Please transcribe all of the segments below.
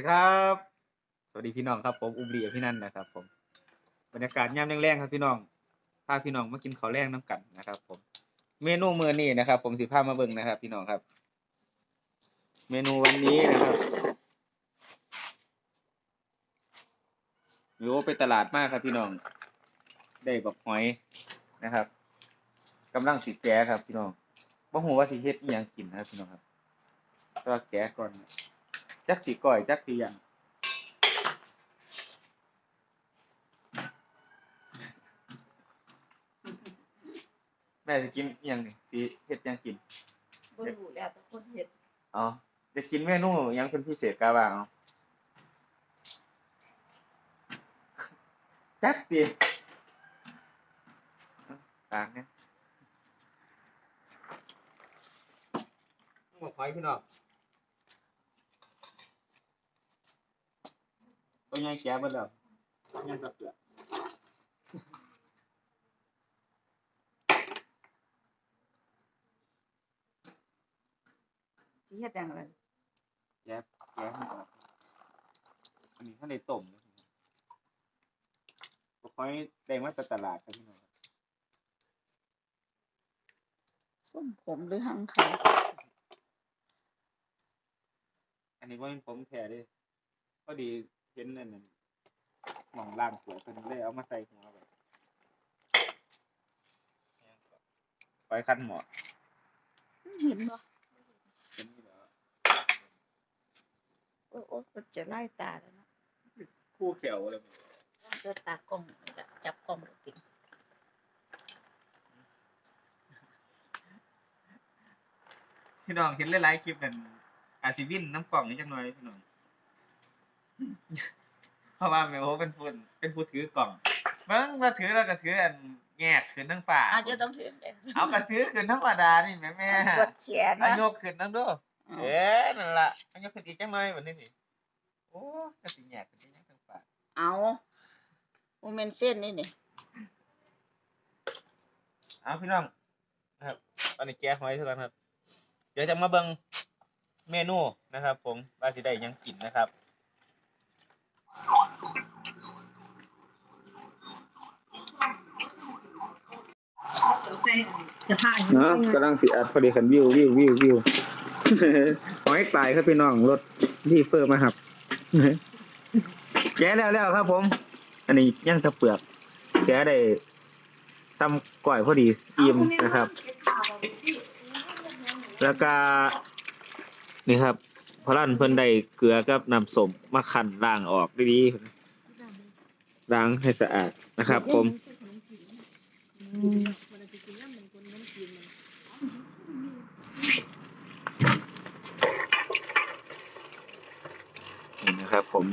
ดีครับ สวัสดีพี่น้องครับผมอุบลีกับพี่นันนะครับ ผม บรรยากาศยามแรงๆครับพี่น้องพาพี่น้องมากินข้าวแรงน้ำกันนะครับ ผม เมนูมื้อนี้นะครับ ผมสิพามาเบิ่งนะครับ พี่น้องครับ เมนูวันนี้นะครับวิโอไปตลาดมากครับพี่น้อง ได้บักหอยนะครับกำลังสิแกะครับพี่น้องบ่ฮู้ว่าสิเฮ็ดอีหยังกินนะครับพี่น้องครับก็แกะก่อน จักสีก่อยจักสีหยังแม่จะกินอิหยังนี่สีเฮ็ดหยังกิน บ่รู้แล้วแต่คนเฮ็ดอ๋อจะกินเมนูหยังเป็นพิเศษกะบ้างเอาจักสิต่างเนี่ย หมกหอยพี่น้อง ตัวใหญ่แก่เบิดแล้วยังกับเปลือกสิเฮ็ดจังไดแก๊บแก๊บให้ออกอันนี้ข้างในต้มนะพี่น้องบ่ค่อยได้มาจากตลาดครับพี่น้องครับส้มผมหรือหังขาวอันนี้ว่าเป็นผมแท้เด้พอดีเห็นนั่นน่ะหม่องล่างสวยเพิ่นเลยเอามาใส่หัวไว้ไปคันหมอดเห็นบ่เห็นนี่เหรอโอ้โอ้ก็จะไล่ตาแล้วเนาะคู่เขียวเลยจะตากล้องจะจับกล้องบ่กินพี่น้องเห็นหลายๆคลิปนั่นอาจสิวินน้ำกล่องนี่จังหน่อยพี่น้อง เพราะว่าแม่โอเป็นผู้เป็นผู้ถือกล่องเบิ่งมาถือแล้วก็ถืออันแงกขึ้นทั้งฝ่าอาจจะต้องถือเด้เอากระถือขึ้นธรรมดานี่แม่แม่กดแขนเอานะยกขึ้นนั่งดูเอ๊ะนั่นล่ะเอายกขึ้นอีกจังหน่อยแบบนี้นี่โอ้กระสิแงกขึ้นที่ยังทั้งฝ่าเอาโมเมนเส้นนี่นี่เอาพี่น้องนะครับตอนนี้แก้หอยเท่านั้นครับ เดี๋ยวจะมาเบิ่งเมนูนะครับ ผมว่าสิได้หยังกินนะครับ จะพาเนาะกำลังสิอัดพอดีคันวิววิววิววิวหอยตายครับพี่น้องรถที่เฟอร์มาครับแกะแล้วแล้วครับผม อันนี้ย่างตะเปลือกแกะได้ตำก่อยพอดีอิ่มนะครับ แล้วก็นี่ครับพลั่นเพิ่นได้เกลือกับน้ำสมมาคั่นล้างออกดีๆล้างให้สะอาดนะครับ ผม นี่นะครับ ผม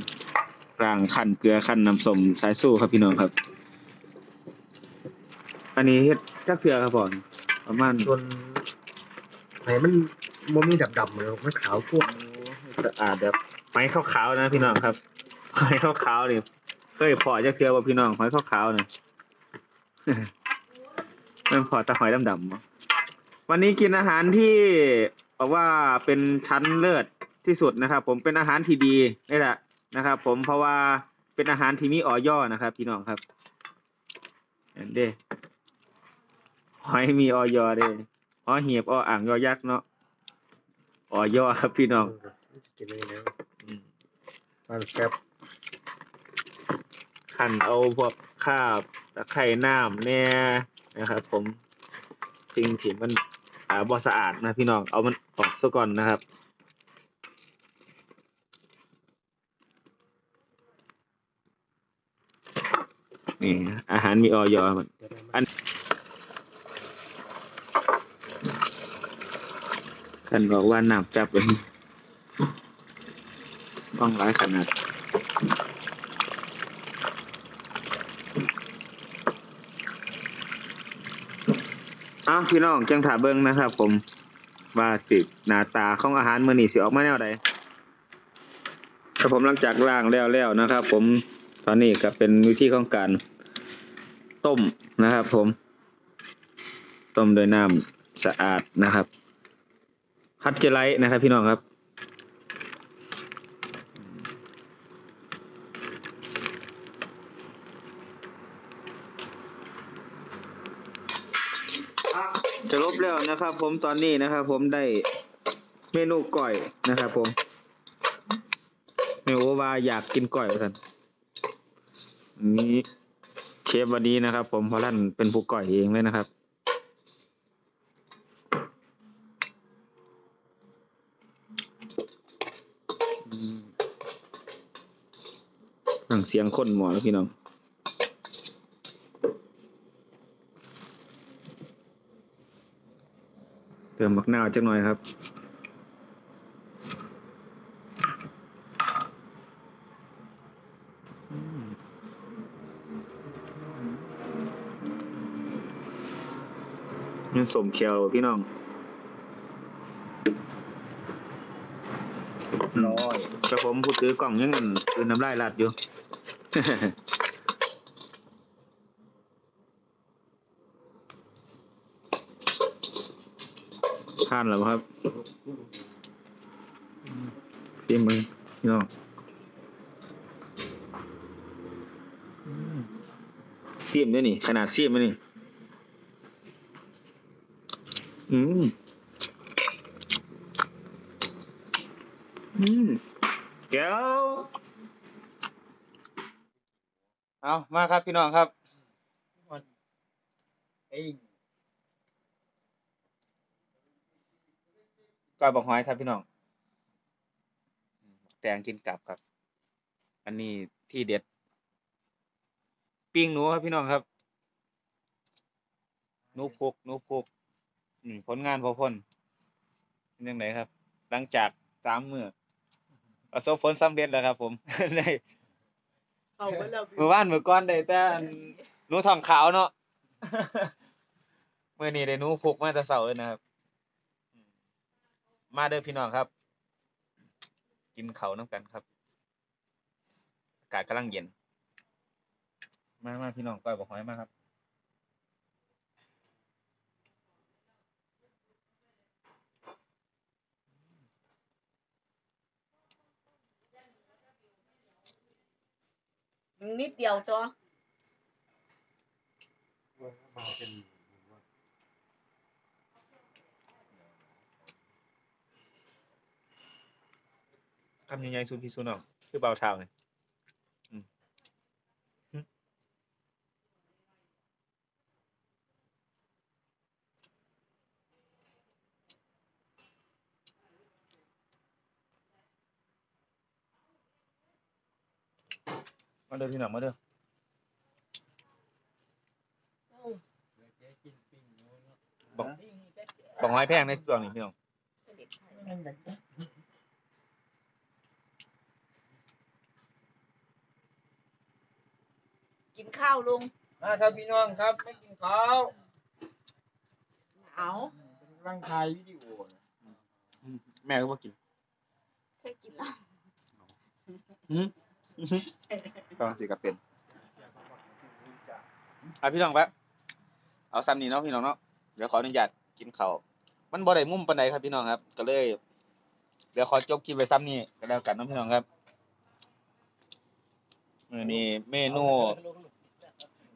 ล้างคั่นเกลือคั่นน้ำส้มสายสู้ครับพี่น้องครับ อันนี้เฮ็ดจักเทื่อครับพ่อประมาณจนไหนมันมันมีดำๆเลยมันขาวทั่วสะอาดแบบไม้ขาวๆนะพี่น้องครับไม้ขาวๆนี่เคยพอจะเทือว่าพี่น้องหอยขาวๆนี่มันพอแต่หอยดำๆเนาะ วันนี้กินอาหารที่บอกว่าเป็นชั้นเลิศที่สุดนะครับ ผมเป็นอาหารที่ดีนี่แหละนะครับ ผมเพราะว่าเป็นอาหารที่มีออย่อนะครับ พี่น้องครับเห็นเด้หอยมีออยอเด้อเหียบออ่างยอยักษ์เนาะออย่อครับพี่น้องกินได้แล้วอืมมันแซ่บหั่นเอาพวกข้าวตะไคร่น้ำแน่นะครับ ผมสิ่งที่มัน อ่าบ่สะอาดนะพี่น้อง เอามันออกซะก่อนนะครับ นี่อาหารมีออยมันอันกันบอกว่าน้ำจับเลยต้องร้ายขนาด อ้าวพี่น้องจังถาเบิ้งนะครับ ผมว่าสิหน้าตาของอาหารมื้อนี้สิออกมาแนวใดครับผมหลังจากล่างแล้วแล้วนะครับ ผมตอนนี้ก็เป็นวิธีของการต้มนะครับ ผม ต้มโดยน้ำสะอาดนะครับ คัดเจลไลนะครับ พี่น้องครับ จะลบแล้วนะครับ ผมตอนนี้นะครับ ผมได้เมนูก่อยนะครับ ผมเมนูว่าอยากกินก่อยท่านนี้เชฟวันนี้นะครับ ผมเพราะท่านเป็นผู้ก่อยเองเลยนะครับอืมนั่งเสียงคนหมอแล้วพี่น้อง เติมมักนาวจักหน่อยครับอืมมันสมเคียวพี่น้องร้อยแต่ผมพูดถือกล่องยังคือน้ำลายลัดอยู่ ทานแล้วครับชิมมือพี่น้องอืมชิมด้วยนี่ ขนาดชิมด้วยนี่ อืม อืมเดี๋ยวเอามาครับพี่น้องครับเอ้ ก้อยบอกหอยครับพี่น้องอืมแตงกินกลับครับ อันนี้ที่เด็ด ปิ้งหนูครับพี่น้องครับหนูพุกหนูพุกอืมผลงานพอพ้นเป็นยังไงครับ หลังจากสามมื้อประสบผลสำเร็จแล้วครับ ผมได้เอาไว้แล้วเมื่อวานเมื่อก่อนได้แต่อันหนูทองขาวเนาะเมื่อนี้ได้หนูพุกมาแต่เช้าเลยนะครับอืม มาเด้อพี่น้องครับ กินเขาวน้ำกันครับ อากาศกำลังเย็น มามาพี่น้องก้อยบอกหอยมาครับนิดเดียวจ้ะ มาเป็น คำยังไงซูนพี่ซูนออกคือเบาเท้าเลยอืมหึมาเด้อพี่น้องมาเด้อบอกบอกหอยแพงในส่วนนี้พี่น้อง นข้าวลุงมาครับพี่น้องครับไม่กินข้าวเอาเป็นร่างทายวิดีโอนะแม่ก็มากินเคยกินแล้วอืมก็สิกับเป็นอะพี่น้องแป๊บเอาซ้ำนี่เนาะพี่น้องเนาะเดี๋ยวขออนุญาตกินข้าวมันบ่ได้มุมปานใดครับพี่น้องครับ ก็เลย เดี๋ยวขอจบคลิปไว้ซ้ำนี่ก็แล้วกันเนาะพี่น้องครับมื้อนี้เมนู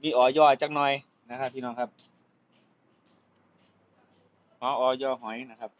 มีออย่อจักหน่อยนะครับพี่น้องครับอ๋ออย่อหอยนะครับ